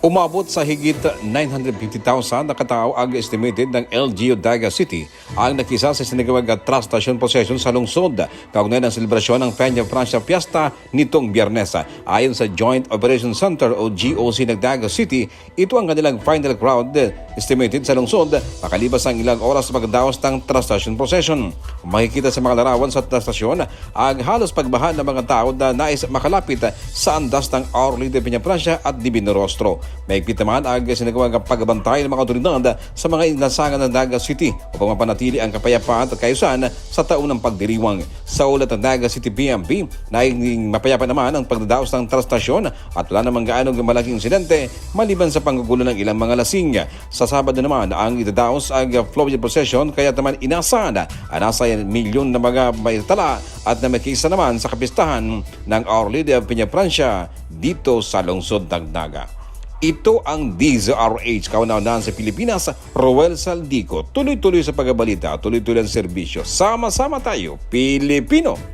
Umabot sa higit 950,000 na katao ang estimated ng LGU Daga City ang nakisa sa sinagawag at trust station possession sa lungsod kaugnay ng selebrasyon ng Peña Francia Fiesta nitong biyernes. Ayon sa Joint Operations Center o GOC ng Daga City, ito ang kanilang final crowd estimated sa lungsod makalipas ang ilang oras pagdaos ng trust station possession. Makikita sa mga larawan sa trust station ang halos pagbaha ng mga tao na nais makalapit sa andas ng Our Lady Peña Francia at Divino Rostro. Mahigpit naman ang sinagawang pagbantay ng mga otoridad sa mga inasangan ng Naga City upang mapanatili ang kapayapaan at kayusan sa taon ng pagdiriwang. Sa ulat ng Naga City PMP, naging mapayapa naman ang pagdadaos ng trastasyon at wala namang gaano malaking insidente maliban sa panggugulo ng ilang mga lasing. Sa Sabado naman ang idadaos ang Florida procession kaya naman inasahan ang nasa milyon na mga may tala at na may kisa naman sa kapistahan ng Our Lady of Peña Francia dito sa lungsod ng Naga. Ito ang DZRH, kauna-unahan sa Pilipinas, Roel Saldico. Tuloy-tuloy sa pagabalita, tuloy-tuloy ang serbisyo. Sama-sama tayo, Pilipino!